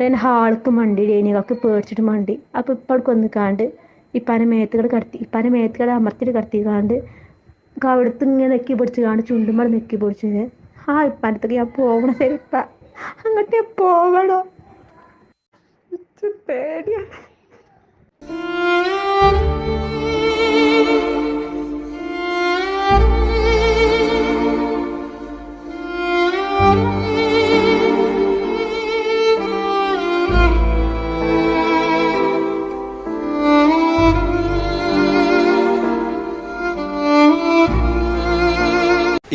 പിന്നെ ഹാൾക്ക് മണ്ടി ഡേനികൾക്ക് പേടിച്ചിട്ട് മണ്ടി. അപ്പോൾ അവിടെ കൊന്നിക്കാണ്ട് ഇപ്പാനെ മേത്തുകൾ കടത്തി ഇപ്പാനെ മേത്തുകൾ അമർത്തിട്ട് കടത്തിക്കാണ്ട് അവിടുത്തെ ഇങ്ങനെ നെക്കി പിടിച്ച് കാണ്ട് ചുണ്ടുമ്പോൾ നെക്കി പിടിച്ച് ആ ഇപ്പാനത്തേക്ക് ഞാൻ പോകണ ശരിപ്പ അങ്ങോട്ട് ഞാൻ പോകണോ Thank പേടിയാണ്.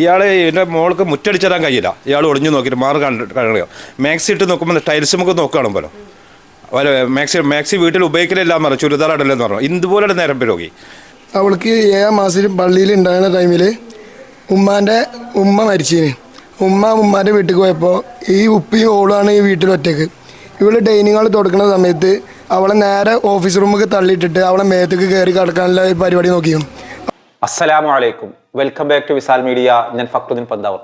ഇയാൾ എന്റെ മോൾക്ക് മുറ്റടിച്ചിടാൻ കഴിയില്ല. ഇയാൾ ഒളിഞ്ഞു നോക്കിയിട്ട് മാറി കഴിയും മാക്സി ഇട്ട് നോക്കുമ്പോൾ ടൈൽസ് നമുക്ക് നോക്കുകയാണ് പോലും? അവരെ മാക്സി മാക്സി വീട്ടിൽ ഉപയോഗിക്കലില്ല എന്ന് പറഞ്ഞു ചുരിദാർ പറഞ്ഞു. ഇതുപോലെ നേരം രോഗി അവൾക്ക് ഏഴാം മാസത്തിൽ പള്ളിയിൽ ഉണ്ടായിരുന്ന ടൈമിൽ ഉമ്മാന്റെ ഉമ്മ മരിച്ചിന്. ഉമ്മ ഉമ്മാന്റെ വീട്ടിൽ പോയപ്പോൾ ഈ ഉപ്പിയും ഓളാണ് ഈ വീട്ടിൽ ഒറ്റയ്ക്ക്. ഇവൾ ഡൈനിങ് ഹാൾ തുടക്കുന്ന സമയത്ത് അവളെ നേരെ ഓഫീസ് റൂമിൽ തള്ളിയിട്ടിട്ട് അവളെ മേത്തേക്ക് കയറി കിടക്കാനുള്ള പരിപാടി നോക്കിയാണ് അസ്സലാമു അലൈക്കും. Welcome back to Visal media. ഞാൻ ഫക്രുദ്ദീൻ പന്താവർ.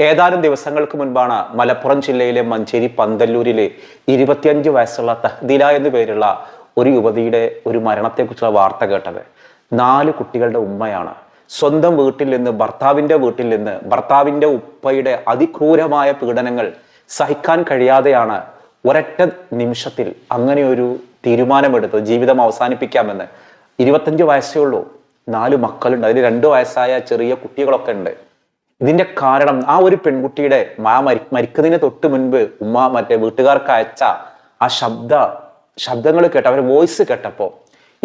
ഏതാനും ദിവസങ്ങൾക്ക് മുൻപാണ് മലപ്പുറം ജില്ലയിലെ മഞ്ചേരി പന്തല്ലൂരിലെ ഇരുപത്തിയഞ്ച് വയസ്സുള്ള തഹ്ദില എന്നു പേരുള്ള ഒരു യുവതിയുടെ ഒരു മരണത്തെക്കുറിച്ചുള്ള വാർത്ത കേട്ടത്. നാല് കുട്ടികളുടെ ഉമ്മയാണ്. സ്വന്തം വീട്ടിൽ നിന്ന് ഭർത്താവിന്റെ വീട്ടിൽ നിന്ന് ഭർത്താവിന്റെ ഉപ്പയുടെ അതിക്രൂരമായ പീഡനങ്ങൾ സഹിക്കാൻ കഴിയാതെയാണ് ഒരൊറ്റ നിമിഷത്തിൽ അങ്ങനെ ഒരു തീരുമാനമെടുത്ത് ജീവിതം അവസാനിപ്പിക്കാമെന്ന്. ഇരുപത്തഞ്ച് വയസ്സേ ഉള്ളൂ. നാല് മക്കളുണ്ട്. അതിൽ രണ്ടു വയസ്സായ ചെറിയ കുട്ടികളൊക്കെ ഉണ്ട്. ഇതിന്റെ കാരണം ആ ഒരു പെൺകുട്ടിയുടെ മാ മരി മരിക്കുന്നതിന് തൊട്ട് മുൻപ് ഉമ്മ മറ്റേ വീട്ടുകാർക്ക് അയച്ച ആ ശബ്ദ ശബ്ദങ്ങൾ കേട്ട അവരുടെ വോയിസ് കേട്ടപ്പോൾ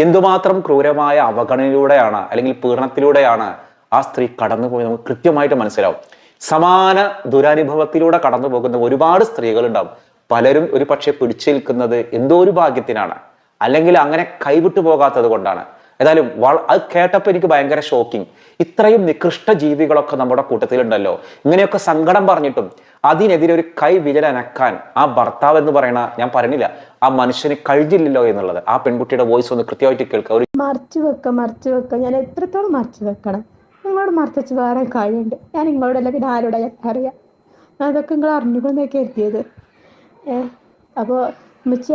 എന്തുമാത്രം ക്രൂരമായ അവഗണനയിലൂടെയാണ് അല്ലെങ്കിൽ പീഡനത്തിലൂടെയാണ് ആ സ്ത്രീ കടന്നുപോയി നമുക്ക് കൃത്യമായിട്ട് മനസ്സിലാവും. സമാന ദുരനുഭവത്തിലൂടെ കടന്നു പോകുന്ന ഒരുപാട് സ്ത്രീകളുണ്ടാവും. പലരും ഒരു പക്ഷെ പിടിച്ചു നിൽക്കുന്നത് എന്തോ ഒരു ഭാഗ്യത്തിനാണ്. അല്ലെങ്കിൽ അങ്ങനെ കൈവിട്ടു പോകാത്തത് കൊണ്ടാണ്. ഏതായാലും അത് കേട്ടപ്പോൾ എനിക്ക് ഭയങ്കര ഷോക്കിംഗ് ഇത്രയും നികൃഷ്ട ജീവികളൊക്കെ നമ്മുടെ കൂട്ടത്തിലുണ്ടല്ലോ. ഇങ്ങനെയൊക്കെ സങ്കടം പറഞ്ഞിട്ടും അതിനെതിരെ ഒരു കൈ വിരലനക്കാൻ ആ ഭർത്താവ് എന്ന് പറയണ ഞാൻ പറഞ്ഞില്ല ആ മനുഷ്യന് കഴിഞ്ഞില്ലല്ലോ എന്നുള്ളത്. ആ പെൺകുട്ടിയുടെ വോയിസ് ഒന്ന് കൃത്യമായിട്ട് കേൾക്കുക. ഒരു മറച്ചു വെക്ക മറച്ചു വെക്ക. ഞാൻ എത്രത്തോളം മറച്ചു വെക്കണം? നിങ്ങളോട് മറച്ചു വേറെ കാര്യമുണ്ട്. ഞാൻ നിങ്ങളോടല്ല പിന്നെ ആരോടാ ഞാൻ പറയാം? അതൊക്കെ നിങ്ങൾ അറിഞ്ഞുകൊണ്ടൊക്കെ എത്തിയത് ഏഹ് അപ്പോൾ ഉമ്മച്ചി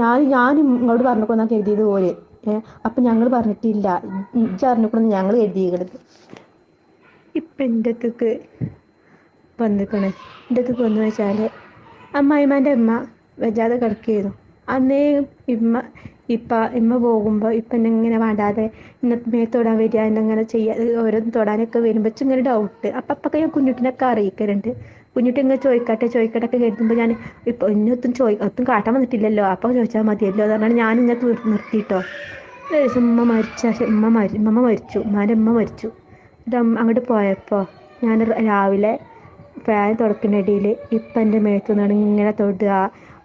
ഞാൻ ഞാനും നിങ്ങളോട് പറഞ്ഞുകൊണ്ടാ കരുതിയത് പോലെ. അപ്പം ഞങ്ങൾ പറഞ്ഞിട്ടില്ല. ഇജ്ജ് അറിഞ്ഞുകൊണ്ട് ഞങ്ങൾ എഴുതിയത് ഇപ്പം എന്റെ അടുത്തേക്ക് വന്നിക്കണേ. എന്റെ അടുത്തേക്ക് വന്നു വെച്ചാൽ അമ്മായിമാന്റെ അമ്മ വെജാതെ കിടക്കുകയായിരുന്നു അന്നേ ഇമ്മ ഇപ്പ ഇമ്മ പോകുമ്പോൾ ഇപ്പം എന്നെ ഇങ്ങനെ വേണ്ടാതെ ഇന്നത്തെ മേ തൊടാൻ വരിക എന്നെങ്ങനെ ചെയ്യാ ഓരോന്ന് തൊടാനൊക്കെ വരുമ്പോൾ ഇങ്ങനെ ഡൗട്ട് അപ്പം അപ്പൊക്കെ ഞാൻ കുഞ്ഞുട്ടിനൊക്കെ അറിയിക്കലുണ്ട്. കുഞ്ഞുട്ടി ഇങ്ങനെ ചോദിക്കട്ടെ ചോദിക്കട്ടെ ഒക്കെ കരുതുമ്പോൾ ഞാൻ ഇപ്പോൾ ഇന്നൊത്തും ചോദി ഒത്തും കാട്ടാൻ വന്നിട്ടില്ലല്ലോ. അപ്പോൾ ചോദിച്ചാൽ മതിയല്ലോ അതാണ് ഞാൻ ഇങ്ങനെ നിർത്തിയിട്ടോ ഉമ്മ മരിച്ച ഉമ്മ മരി ഉമ്മ മരിച്ചു ഉമ്മാന്റെ ഉമ്മ മരിച്ചു. എന്നിട്ട് അങ്ങോട്ട് പോയപ്പോ ഞാൻ രാവിലെ ഫാൻ തുറക്കുന്നടിയിൽ ഇപ്പം എന്റെ മേത്ത് നിന്നാണ് ഇങ്ങനെ തൊടുക.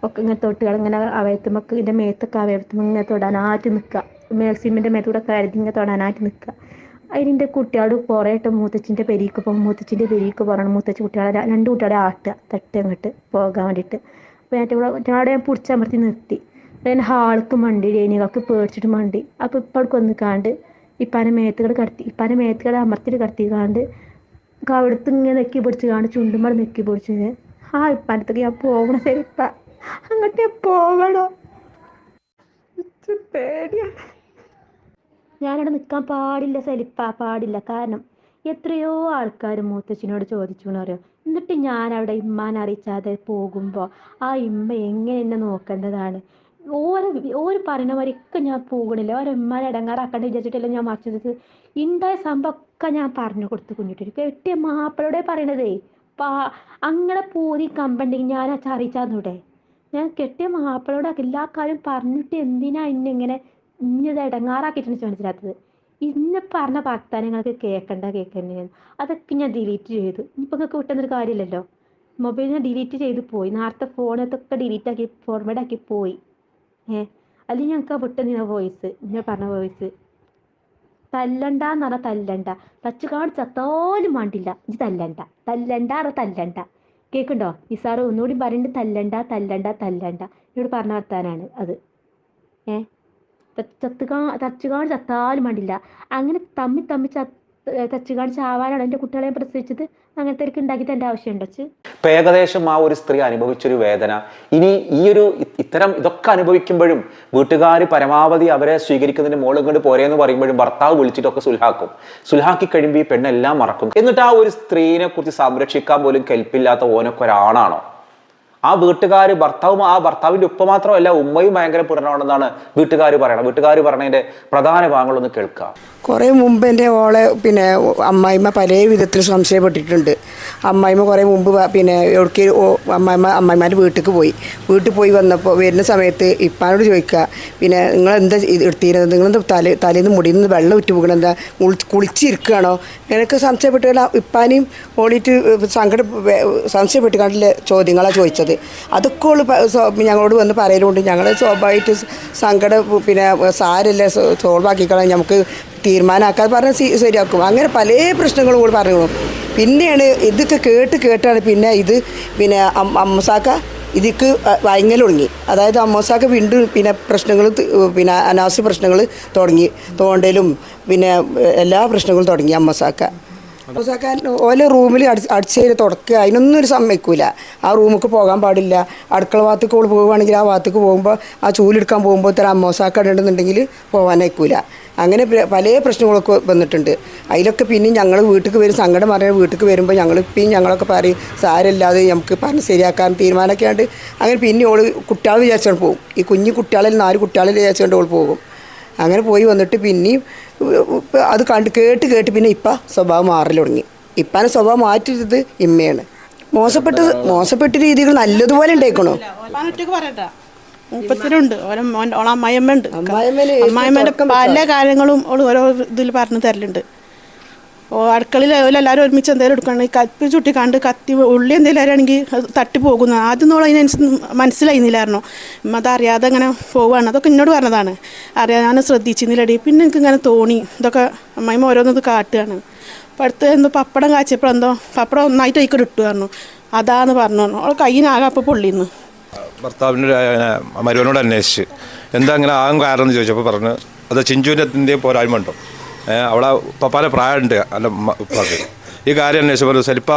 ഒക്കെ ഇങ്ങനെ തൊട്ടുകൾ ഇങ്ങനെ അവയത്തുമ്പോൾ എന്റെ മേത്തൊക്കെ അവയത്തുമ്പോൾ ഇങ്ങനെ തൊടാനായിട്ട് നിൽക്കുക മാക്സിമിന്റെ മേത്തൂടെ കരുതി ഇങ്ങനെ തൊടാനായിട്ട് നിൽക്കുക അതിന്റെ കുട്ടികളോട് കുറേ ഇട്ട് മൂത്തച്ഛന്റെ പെരീക്ക് പോകും മൂത്തച്ഛന്റെ പെരീക്ക് പോകണം മൂത്തച്ഛ കുട്ടികളെ രണ്ട് കുട്ടികളെ ആട്ടുക തട്ടി അങ്ങോട്ട് പോകാൻ വേണ്ടിയിട്ട്. അപ്പോൾ ഞാൻ ഇവിടെ ഞാൻ പിടിച്ചമർത്തി നിർത്തി. പിന്നെ ഹാൾക്ക് മണ്ടി ഡേനികൾക്ക് പേടിച്ചിട്ട് മണ്ടി. അപ്പോൾ ഇപ്പം അവിടെ കൊന്നിക്കാണ്ട് ഇപ്പാനെ മേത്തുകൾ കടത്തി ഇപ്പാനെ മേത്തുകൾ അമർത്തിട്ട് കടത്തിക്കാണ്ട് അവിടുത്തെ ഇങ്ങനെ നെക്കി പിടിച്ച് കാണ്ട് ചുണ്ടുമ്പോൾ നെക്കി പിടിച്ച് ആ ഇപ്പാനത്തേക്ക് ഞാൻ പോകണ. ശരിപ്പ അങ്ങോട്ട് ഞാൻ പോകണോ. പേടിയാണ്. ഞാനവിടെ നിൽക്കാൻ പാടില്ല സലിപ്പ പാടില്ല. കാരണം എത്രയോ ആൾക്കാർ മൂത്തച്ഛനോട് ചോദിച്ചു എന്ന് പറയും. എന്നിട്ട് ഞാൻ അവിടെ ഇമ്മാനെ അറിയിച്ചാതെ പോകുമ്പോൾ ആ ഇമ്മ എങ്ങനെ എന്നെ നോക്കേണ്ടതാണ്? ഓരോ ഓര് പറയുന്ന ഞാൻ പോകണില്ല. ഓരോ ഇമ്മാനെ ഇടങ്ങാറാക്കണ്ട വിചാരിച്ചിട്ടല്ല ഞാൻ മറിച്ചത്. ഉണ്ടായ സംഭവമൊക്കെ ഞാൻ പറഞ്ഞു കൊടുത്തു കുഞ്ഞിട്ട് കെട്ടിയ മാപ്പിളോടെ പറയണതേ. പാ അങ്ങനെ പൂതി കമ്പണ്ടെങ്കിൽ ഞാൻ ആ ഞാൻ കെട്ടിയ മാപ്പിളോടെ എല്ലാ കാര്യം പറഞ്ഞിട്ട് എന്തിനാ എന്നെ ഇങ്ങനെ ഇന്നത് ഇടങ്ങാറാക്കിയിട്ടാണ് മനസ്സിലാത്തത്? ഇന്ന് പറഞ്ഞ വാഗ്ദാനങ്ങൾക്ക് കേൾക്കണ്ട കേൾക്കണ്ട അതൊക്കെ ഞാൻ ഡിലീറ്റ് ചെയ്തു. ഇപ്പം നിങ്ങൾക്ക് കിട്ടുന്നൊരു കാര്യമില്ലല്ലോ. മൊബൈൽ ഞാൻ ഡിലീറ്റ് ചെയ്ത് പോയി. നേരത്തെ ഫോണത്തൊക്കെ ഡിലീറ്റ് ആക്കി ഫോർവേഡ് ആക്കി പോയി. ഏ? അല്ലെങ്കിൽ ഞങ്ങൾക്ക് വിട്ടുന്ന വോയിസ് ഞാൻ പറഞ്ഞ വോയിസ് തല്ലണ്ട എന്ന് പറഞ്ഞാൽ തല്ലണ്ട. ടച്ച് കാർഡ് ചത്തോലും വേണ്ടില്ല ഇത് തല്ലണ്ട. തല്ലണ്ട പറഞ്ഞാൽ തല്ലണ്ട. കേൾക്കുണ്ടോ നിസാറ് ഒന്നുകൂടി പറയുന്നുണ്ട് തല്ലണ്ട തല്ലണ്ട തല്ലണ്ട. എന്നോട് പറഞ്ഞ വർത്താനാണ് അത്. ഏ? ചത്തുകാ തച്ചുകാട് ചത്താലും വേണ്ടില്ല. അങ്ങനെ തമ്മി തമ്മി ച ചാവാനാണ് എന്റെ കുട്ടികളെ പ്രസവിച്ചത്. അങ്ങനത്തെ ഉണ്ടാക്കി തന്റെ ആവശ്യമുണ്ടോ ഇപ്പൊ ഏകദേശം ആ ഒരു സ്ത്രീ അനുഭവിച്ചൊരു വേദന. ഇനി ഈ ഒരു ഇത്തരം ഇതൊക്കെ അനുഭവിക്കുമ്പോഴും വീട്ടുകാർ പരമാവധി അവരെ സ്വീകരിക്കുന്നതിന് മോളും കൊണ്ട് പോരേന്ന് പറയുമ്പോഴും ഭർത്താവ് വിളിച്ചിട്ടൊക്കെ സുൽഹാക്കും. സുൽഹാക്കി കഴിയുമ്പോൾ ഈ പെണ്ണെല്ലാം മറക്കും. എന്നിട്ട് ആ ഒരു സ്ത്രീനെ കുറിച്ച് സംരക്ഷിക്കാൻ പോലും കെൽപ്പില്ലാത്ത ഓനൊക്കെ ഒരാണാണോ ആ വീട്ടുകാർ ഭർത്താവും ആ ഭർത്താവിന്റെ ഉപ്പ മാത്രമല്ല ഉമ്മയും ഭയങ്കര പുരണമാണെന്നാണ് വീട്ടുകാർ പറയണം വീട്ടുകാർ പറഞ്ഞതിന്റെ പ്രധാന ഭാഗങ്ങളൊന്ന് കേൾക്കുക കുറേ മുമ്പ് എന്റെ ഓളെ പിന്നെ അമ്മായിമ്മ പല വിധത്തിൽ സംശയപ്പെട്ടിട്ടുണ്ട്. അമ്മായിമ്മ കുറേ മുമ്പ് പിന്നെ എവിടേക്ക് അമ്മായിമ്മ അമ്മായിമാരുടെ വീട്ടിലേക്ക് പോയി. വീട്ടിൽ പോയി വന്നപ്പോൾ വരുന്ന സമയത്ത് ഇപ്പാനോട് ചോദിക്കുക പിന്നെ നിങ്ങൾ എന്താ എടുത്തിരുന്നത്? നിങ്ങളെന്താ തല തലേന്ന് മുടിയിൽ നിന്ന് വെള്ളം ഉറ്റു പോകണം എന്താ കുളി- കുളിച്ചിരിക്കുകയാണോ എനിക്ക് സംശയപ്പെട്ടുള്ള ഇപ്പാനെയും ഓടിയിട്ട് സങ്കട സംശയപ്പെട്ട് ചോദ്യങ്ങളാണ് ചോദിച്ചത്. അതൊക്കെ ഞങ്ങളോട് വന്ന് പറയലുണ്ട്. ഞങ്ങൾ സ്വാഭാവികമായിട്ട് സങ്കടം പിന്നെ സാരല്ല സോൾവ് ആക്കിക്കളാം നമുക്ക് തീരുമാനമാക്കാതെ പറഞ്ഞാൽ ശരിയാക്കും. അങ്ങനെ പല പ്രശ്നങ്ങളും കൂടി പറഞ്ഞു പിന്നെയാണ് ഇതൊക്കെ കേട്ട് കേട്ടാണ് പിന്നെ ഇത് പിന്നെ അമ്മസാക്ക ഇതിക്ക് വയങ്ങൽ തുടങ്ങി അതായത് അമ്മസാക്ക വീണ്ടും പിന്നെ പ്രശ്നങ്ങൾ പിന്നെ അനാവശ്യ പ്രശ്നങ്ങൾ തുടങ്ങി. തോണ്ടലും പിന്നെ എല്ലാ പ്രശ്നങ്ങളും തുടങ്ങി അമ്മസാക്ക. അമ്മസാക്കാൻ ഓല റൂമിൽ അടിച്ച് അടിച്ചേരി തുടക്കുക. അതിനൊന്നും ഒരു സമ്മതിക്കൂല. ആ റൂമൊക്കെ പോകാൻ പാടില്ല. അടുക്കള ഭാഗത്തേക്ക് ഓൾ പോവുകയാണെങ്കിൽ ആ ഭാഗത്തേക്ക് പോകുമ്പോൾ ആ ചൂലെടുക്കാൻ പോകുമ്പോൾ ഇത്ര അമ്മോസാക്ക ഉണ്ടെന്നുണ്ടെങ്കിൽ പോകാനേക്കൂല അങ്ങനെ പല പ്രശ്നങ്ങളൊക്കെ വന്നിട്ടുണ്ട്. അതിലൊക്കെ പിന്നെ ഞങ്ങൾ വീട്ടിലേക്ക് വരും സങ്കടം പറഞ്ഞ വീട്ടിലേക്ക് വരുമ്പോൾ ഞങ്ങൾ പിന്നെ ഞങ്ങളൊക്കെ പറയും സാരമില്ലാതെ നമുക്ക് പറഞ്ഞ് ശരിയാക്കാൻ തീരുമാനമൊക്കെ അങ്ങനെ പിന്നെ ഓൾ കുട്ടികൾ വിചാരിച്ചുകൊണ്ട് പോകും. ഈ കുഞ്ഞു കുട്ടികളിൽ നാല് കുട്ടികളിൽ വിചാരിച്ചുകൊണ്ട് ഓൾ പോകും. അങ്ങനെ പോയി വന്നിട്ട് പിന്നെയും അത് കണ്ട് കേട്ട് കേട്ട് പിന്നെ ഇപ്പം സ്വഭാവം മാറൽ തുടങ്ങി. ഇപ്പാനെ സ്വഭാവം മാറ്റിയത് ഇമ്മയാണ്. മോശപ്പെട്ട മോശപ്പെട്ട രീതികൾ നല്ലതുപോലെ ഉണ്ടായിക്കണോ? മുപ്പത്തിനുണ്ട്. ഓളെ ഉണ്ട് അമ്മായിമ്മേന്റെ പല കാര്യങ്ങളും ഓരോ ഇതിൽ പറഞ്ഞു തരലുണ്ട്. ഓ അടുക്കളയിൽ എല്ലാവരും ഒരുമിച്ച് എന്തെങ്കിലും എടുക്കണമെങ്കിൽ കത്തി ചുട്ടി കണ്ട് കത്തി ഉള്ളി എന്തെങ്കിലും ആരാണെങ്കിൽ അത് തട്ടി പോകുന്നത് ആദ്യം നമ്മൾ അതിനനുസരിച്ച് മനസ്സിലായിരുന്നില്ലായിരുന്നു അതറിയാതെ അങ്ങനെ പോവുകയാണ്. അതൊക്കെ എന്നോട് പറഞ്ഞതാണ്. അറിയാൻ ഞാൻ ശ്രദ്ധിച്ചിരുന്നില്ലടി പിന്നെ എനിക്ക് ഇങ്ങനെ തോന്നി. ഇതൊക്കെ അമ്മായിമ്മ ഓരോന്നത് കാട്ടുകയാണ്. അപ്പം അടുത്ത് എന്തോ പപ്പടം കാച്ചപ്പോൾ എന്തോ പപ്പടം ഒന്നായിട്ട് അതിൽ ഇട്ടു പറഞ്ഞു. അതാന്ന് പറഞ്ഞു അവൾ കയ്യിനാകെ അപ്പോൾ പൊള്ളിന്ന് ഭർത്താവിന്റെ മരുവനോട് അന്വേഷിച്ച്. എന്താ അങ്ങനെ ആകും കാരണം എന്ന് ചോദിച്ചപ്പോൾ പറഞ്ഞു അത് ചിഞ്ചുവിന്റെ പോരായ്മ ഉണ്ടോ? അവിടെ പപ്പാലെ പ്രായമുണ്ട് ഉമ്മ- ഉപ്പാക്ക്. ഈ കാര്യം അന്വേഷിച്ച് പറഞ്ഞു ശരിപ്പ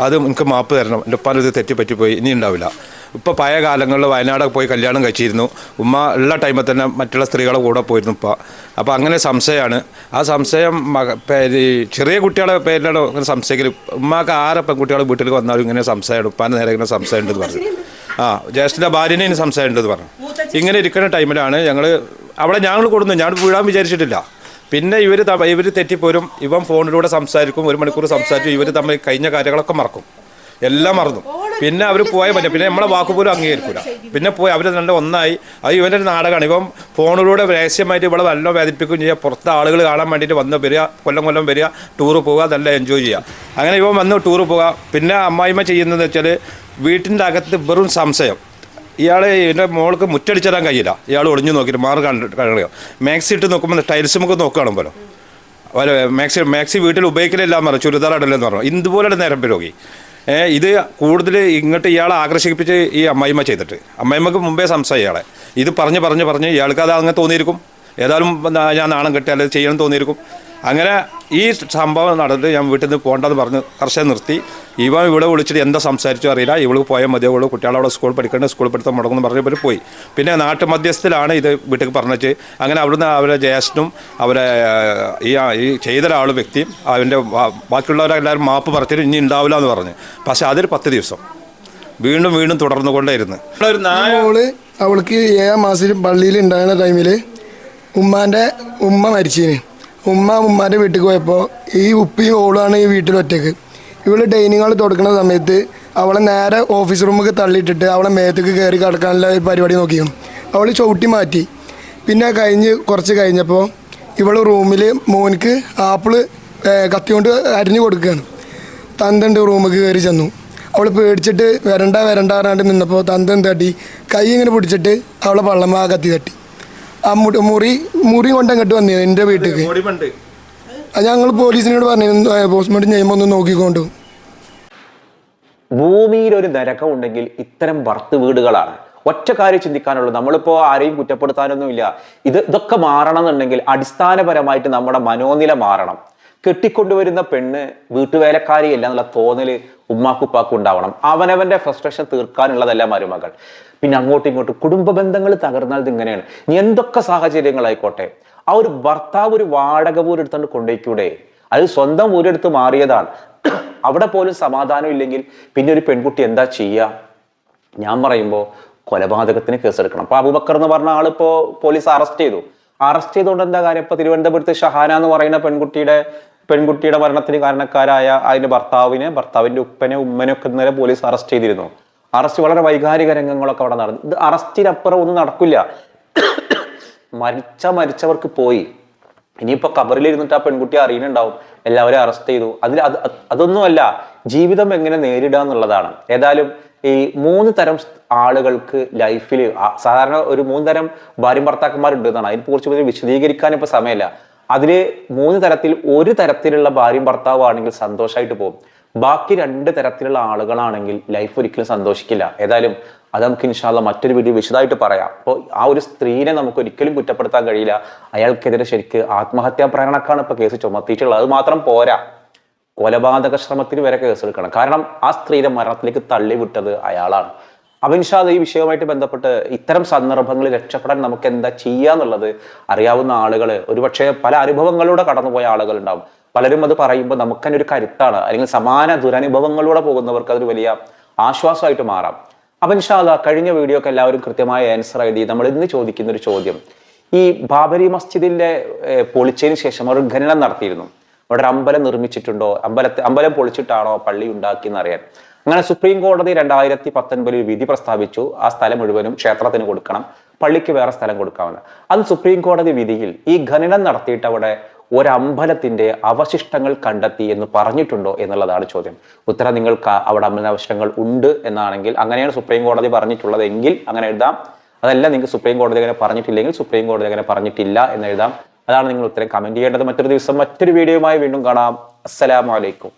അത് എനിക്ക് മാപ്പ് തരണം. എന്റെ ഉപ്പാന്റെ ഇത് തെറ്റി പറ്റിപ്പോയി. ഇനി ഉണ്ടാവില്ല. ഇപ്പോൾ പഴയ കാലങ്ങളിൽ വയനാടൊക്കെ പോയി കല്യാണം കഴിച്ചിരുന്നു. ഉമ്മ ഉള്ള ടൈമിൽ തന്നെ മറ്റുള്ള സ്ത്രീകളെ കൂടെ പോയിരുന്നു ഇപ്പം അപ്പോൾ അങ്ങനെ സംശയമാണ് ആ സംശയം ചെറിയ കുട്ടികളെ പേരിലാണ് അങ്ങനെ സംശയിക്കൽ ഉമ്മക്ക് ആരെ പെൺകുട്ടികളെ വീട്ടിൽ വന്നാലും ഇങ്ങനെ സംശയമാണ്. ഉപ്പാന്റെ നേരെ ഇങ്ങനെ സംശയമുണ്ടെന്ന് പറഞ്ഞു. ആ ജ്യേഷ്ഠന്റെ ഭാര്യനെ ഇനി സംശയമുണ്ടെന്ന് പറഞ്ഞു. ഇങ്ങനെ ഇരിക്കുന്ന ടൈമിലാണ് ഞങ്ങൾ അവിടെ ഞങ്ങൾ കൊടുന്നു. ഞാൻ വീഴാൻ വിചാരിച്ചിട്ടില്ല. പിന്നെ ഇവർ ഇവർ തെറ്റിപ്പോരും. ഇവൻ ഫോണിലൂടെ സംസാരിക്കും ഒരു മണിക്കൂർ സംസാരിച്ചു ഇവർ തമ്മിൽ കഴിഞ്ഞ കാര്യങ്ങളൊക്കെ മറക്കും. എല്ലാം മറന്നു. പിന്നെ അവർ പോയാൽ പറ്റും പിന്നെ നമ്മളെ വാക്ക് പോലും അംഗീകരിക്കൂല. പിന്നെ പോയി അവർ നല്ല ഒന്നായി. അത് ഇവന്റെ ഒരു നാടകമാണ്. ഇപ്പം ഫോണിലൂടെ രഹസ്യമായിട്ട് ഇവിടെ നല്ല വേദിപ്പിക്കുകയും ചെയ്യുക പുറത്തെ ആളുകൾ കാണാൻ വേണ്ടിയിട്ട് വന്ന് വരിക കൊല്ലം കൊല്ലം വരിക ടൂറ് പോവുക നല്ല എൻജോയ് ചെയ്യുക അങ്ങനെ ഇവൻ വന്ന് ടൂറ് പോവുക. പിന്നെ അമ്മായിമ്മ ചെയ്യുന്നതെന്ന് വെച്ചാൽ വീട്ടിന്റെ അകത്ത് വെറും സംശയം. ഇയാൾ എന്റെ മോൾക്ക് മുറ്റടിച്ചിടാൻ കഴിയില്ല. ഇയാൾ ഒളിഞ്ഞു നോക്കിയിട്ട് മാറി കണ്ട് മാക്സി ഇട്ട് നോക്കുമ്പോൾ ടൈൽസ് നമുക്ക് നോക്കുകയാണ് പോലും. വല്ല മാക്സി മാക്സി വീട്ടിൽ ഉപയോഗിക്കലില്ല എന്ന് പറഞ്ഞു ചുരിദാർ ഇടലെന്ന് പറഞ്ഞു. ഇതുപോലെ നേരം രോഗി ഇത് കൂടുതൽ ഇങ്ങോട്ട് ഇയാളെ ആകർഷിപ്പിച്ച് ഈ അമ്മായിമ്മ ചെയ്തിട്ട്. അമ്മായിമ്മക്ക് മുമ്പേ സംശയം ഇയാളെ. ഇത് പറഞ്ഞ് പറഞ്ഞ് പറഞ്ഞ് ഇയാൾക്ക് അത് അങ്ങനെ തോന്നിയിരിക്കും. ഏതായാലും ഞാൻ നാണം കെട്ടി അല്ലെങ്കിൽ ചെയ്യണം തോന്നിയിരിക്കും. അങ്ങനെ ഈ സംഭവം നടന്ന് ഞാൻ വീട്ടിൽ നിന്ന് പോകണ്ടെന്ന് പറഞ്ഞ് കർഷകൻ നിർത്തി. ഇവൻ ഇവിടെ വിളിച്ചിട്ട് എന്താ സംസാരിച്ചു അറിയില്ല. ഇവൾക്ക് പോയാൽ മതിയാവുള്ളൂ കുട്ടികളവിടെ സ്കൂൾ പഠിക്കേണ്ട സ്കൂൾ പഠിത്തം മുടങ്ങുമെന്ന് പറഞ്ഞ് ഇവർ പോയി. പിന്നെ നാട്ടു മധ്യസ്ഥത്തിലാണ് ഇത് വീട്ടിൽ പറഞ്ഞത്. അങ്ങനെ അവിടുന്ന് അവരെ ജ്യേഷ്ഠനും അവരെ ഈ ഈ ചെയ്ത ഒരാൾ വ്യക്തിയും അവന്റെ ബാക്കിയുള്ളവരെല്ലാവരും മാപ്പ് പറഞ്ഞിട്ട് ഇനി ഉണ്ടാവില്ല എന്ന് പറഞ്ഞു. പക്ഷേ അതൊരു പത്ത് ദിവസം. വീണ്ടും വീണ്ടും തുടർന്നുകൊണ്ടേയിരുന്നു. ഒരു നായ അവൾക്ക് ഏഴാം മാസത്തിൽ പള്ളിയിൽ ഉണ്ടായിരുന്ന ടൈമിൽ ഉമ്മാന്റെ ഉമ്മ മരിച്ചീന്. ഉമ്മ ഉമ്മാന്റെ വീട്ടിൽ പോയപ്പോൾ ഈ ഉപ്പിയും ഓളാണ് ഈ വീട്ടിൽ ഒറ്റയ്ക്ക്. ഇവൾ ഡൈനിങ് ഹാൾ തുടക്കുന്ന സമയത്ത് അവളെ നേരെ ഓഫീസ് റൂമൊക്കെ തള്ളിയിട്ടിട്ട് അവളെ മേത്തേക്ക് കയറി കിടക്കാനുള്ള ഒരു പരിപാടി നോക്കിയും. അവൾ ചവിട്ടി മാറ്റി. പിന്നെ കഴിഞ്ഞ് കുറച്ച് കഴിഞ്ഞപ്പോൾ ഇവൾ റൂമിൽ മോനിക്ക് ആപ്പിൾ കത്തിക്കൊണ്ട് കത്തി കൊണ്ട് അരിഞ്ഞു കൊടുക്കുകയാണ് തന്തണ്ട് റൂമിൽ കയറി ചെന്നു. അവൾ പേടിച്ചിട്ട് വരണ്ട വരണ്ട പറഞ്ഞാണ്ട് നിന്നപ്പോൾ തന്തം തട്ടി കൈ ഇങ്ങനെ പിടിച്ചിട്ട് അവളെ പള്ളമ്മ കത്തി തട്ടി. ആ മുടി മുറി മുറി കൊണ്ട് അങ്ങോട്ട് വന്നിരുന്നു എന്റെ വീട്ടിലേക്ക് ഓടിപ്പണ്ട് അത് ഞങ്ങൾ പോലീസിനോട് പറഞ്ഞു പോസ്റ്റ്മോർട്ടം ചെയ്യുമ്പോൾ ഒന്ന് നോക്കിക്കൊണ്ടു. ഭൂമിയിൽ ഒരു നരകം ഉണ്ടെങ്കിൽ ഇത്തരം വറുത്ത് വീടുകളാണ്. ഒറ്റ കാര്യം ചിന്തിക്കാനുള്ളൂ. നമ്മളിപ്പോ ആരെയും കുറ്റപ്പെടുത്താനൊന്നുമില്ല. ഇത് ഇതൊക്കെ മാറണം എന്നുണ്ടെങ്കിൽ അടിസ്ഥാനപരമായിട്ട് നമ്മുടെ മനോനില മാറണം. കെട്ടിക്കൊണ്ടുവരുന്ന പെണ്ണ് വീട്ടുവേലക്കാരിയല്ല എന്നുള്ള തോന്നൽ ഉമ്മാക്കുപ്പാക്കും ഉണ്ടാവണം. അവനവന്റെ ഫ്രസ്ട്രേഷൻ തീർക്കാനുള്ളതല്ല മരുമകൾ. പിന്നെ അങ്ങോട്ടും ഇങ്ങോട്ടും കുടുംബ ബന്ധങ്ങൾ തകർന്നാൽ ഇങ്ങനെയാണ്. ഇനി എന്തൊക്കെ സാഹചര്യങ്ങളായിക്കോട്ടെ? ആ ഒരു ഭർത്താവ് ഒരു വാടക പോലും കൊണ്ടുപോയിക്കൂടെ അത് സ്വന്തം ഊരെടുത്ത് മാറിയതാണ്. അവിടെ പോലും സമാധാനം ഇല്ലെങ്കിൽ പിന്നെ ഒരു പെൺകുട്ടി എന്താ ചെയ്യുക ഞാൻ പറയുമ്പോൾ കൊലപാതകത്തിന് കേസെടുക്കണം. അപ്പൊ അബൂബക്കർ എന്ന് പറഞ്ഞ ആളിപ്പോ പോലീസ് അറസ്റ്റ് ചെയ്തു. അറസ്റ്റ് ചെയ്തുകൊണ്ട് എന്താ കാര്യം? ഇപ്പൊ തിരുവനന്തപുരത്ത് ഷഹാന എന്ന് പറയുന്ന പെൺകുട്ടിയുടെ പെൺകുട്ടിയുടെ മരണത്തിന് കാരണക്കാരായ അതിന്റെ ഭർത്താവിനെ ഭർത്താവിന്റെ ഉപ്പനെ ഉമ്മനെ ഒക്കെ ഇന്നലെ പോലീസ് അറസ്റ്റ് ചെയ്തിരുന്നു. അറസ്റ്റ് വളരെ വൈകാരിക രംഗങ്ങളൊക്കെ അവിടെ നടന്നു. ഇത് അറസ്റ്റിനപ്പുറം ഒന്നും നടക്കില്ല. മരിച്ച മരിച്ചവർക്ക് പോയി. ഇനിയിപ്പോ കബറിൽ ഇരുന്നിട്ട് ആ പെൺകുട്ടി അറിയുന്നുണ്ടാവും. എല്ലാവരും അറസ്റ്റ് ചെയ്തു. അതിൽ അത് അത് അതൊന്നുമല്ല ജീവിതം എങ്ങനെ നേരിടുക എന്നുള്ളതാണ്. ഏതായാലും ഈ മൂന്ന് തരം ആളുകൾക്ക് ലൈഫിൽ സാധാരണ ഒരു മൂന്ന് തരം ഭാര്യ ഭർത്താക്കന്മാരുണ്ട് എന്നാണ്. അതിനെ കുറിച്ച് വിശദീകരിക്കാൻ ഇപ്പൊ സമയമില്ല. അതിൽ മൂന്ന് തരത്തിൽ ഒരു തരത്തിലുള്ള ഭാര്യയും ഭർത്താവും ആണെങ്കിൽ സന്തോഷമായിട്ട് പോകും. ബാക്കി രണ്ട് തരത്തിലുള്ള ആളുകളാണെങ്കിൽ ലൈഫ് ഒരിക്കലും സന്തോഷിക്കില്ല. ഏതായാലും അത് നമുക്ക് ഇൻഷാല്ല മറ്റൊരു വീഡിയോ വിശദമായിട്ട് പറയാം. അപ്പോൾ ആ ഒരു സ്ത്രീനെ നമുക്ക് ഒരിക്കലും കുറ്റപ്പെടുത്താൻ കഴിയില്ല. അയാൾക്കെതിരെ ശരിക്ക് ആത്മഹത്യാ പ്രകടനക്കാണ് ഇപ്പോൾ കേസ് ചുമത്തിയിട്ടുള്ളത്. അത് മാത്രം പോരാ. കൊലപാതക ശ്രമത്തിന് വരെ കേസെടുക്കണം കാരണം ആ സ്ത്രീയുടെ മരണത്തിലേക്ക് തള്ളിവിട്ടത് അയാളാണ്. ഇൻഷാല്ല ഈ വിഷയവുമായിട്ട് ബന്ധപ്പെട്ട് ഇത്തരം സന്ദർഭങ്ങളിൽ രക്ഷപ്പെടാൻ നമുക്ക് എന്താ ചെയ്യാന്നുള്ളത് അറിയാവുന്ന ആളുകൾ ഒരുപക്ഷെ പല അനുഭവങ്ങളിലൂടെ കടന്നുപോയ ആളുകൾ ഉണ്ടാവും പലരും അത് പറയുമ്പോൾ നമുക്ക് തന്നെ ഒരു കരുത്താണ്. അല്ലെങ്കിൽ സമാന ദുരനുഭവങ്ങളിലൂടെ പോകുന്നവർക്ക് അതൊരു വലിയ ആശ്വാസമായിട്ട് മാറാം. അപ്പൊ ഇൻഷാല്ല കഴിഞ്ഞ വീഡിയോ ഒക്കെ എല്ലാവരും കൃത്യമായ ആൻസർ എഴുതി നമ്മൾ ഇന്ന് ചോദിക്കുന്ന ഒരു ചോദ്യം. ഈ ബാബരി മസ്ജിദിന്റെ പൊളിച്ചതിന് ശേഷം ഒരു ഖനനം നടത്തിയിരുന്നു. അവിടെ ഒരു അമ്പലം നിർമ്മിച്ചിട്ടുണ്ടോ? അമ്പലത്തെ അമ്പലം പൊളിച്ചിട്ടാണോ പള്ളി ഉണ്ടാക്കിയെന്ന് അറിയാൻ. അങ്ങനെ സുപ്രീം കോടതി രണ്ടായിരത്തി പത്തൊൻപതിൽ വിധി പ്രസ്താവിച്ചു. ആ സ്ഥലം മുഴുവനും ക്ഷേത്രത്തിന് കൊടുക്കണം. പള്ളിക്ക് വേറെ സ്ഥലം കൊടുക്കാമെന്ന് അത് സുപ്രീം കോടതി വിധിയിൽ ഈ ഖനനം നടത്തിയിട്ട് അവിടെ ഒരമ്പലത്തിന്റെ അവശിഷ്ടങ്ങൾ കണ്ടെത്തി എന്ന് പറഞ്ഞിട്ടുണ്ടോ എന്നുള്ളതാണ് ചോദ്യം. ഉത്തരം നിങ്ങൾക്ക് അവിടെ അമ്പല അവശിഷ്ടങ്ങൾ ഉണ്ട് എന്നാണെങ്കിൽ അങ്ങനെയാണ് സുപ്രീം കോടതി പറഞ്ഞിട്ടുള്ളത് എങ്കിൽ അങ്ങനെ എഴുതാം. അതല്ല നിങ്ങൾക്ക് സുപ്രീം കോടതി അങ്ങനെ പറഞ്ഞിട്ടില്ലെങ്കിൽ സുപ്രീം കോടതി അങ്ങനെ പറഞ്ഞിട്ടില്ല എന്ന് എഴുതാം. അതാണ് നിങ്ങൾ ഉത്തരം. കമന്റ് ചെയ്യേണ്ടത് മറ്റൊരു ദിവസം മറ്റൊരു വീഡിയോയുമായി വീണ്ടും കാണാം. അസ്സലാമലൈക്കും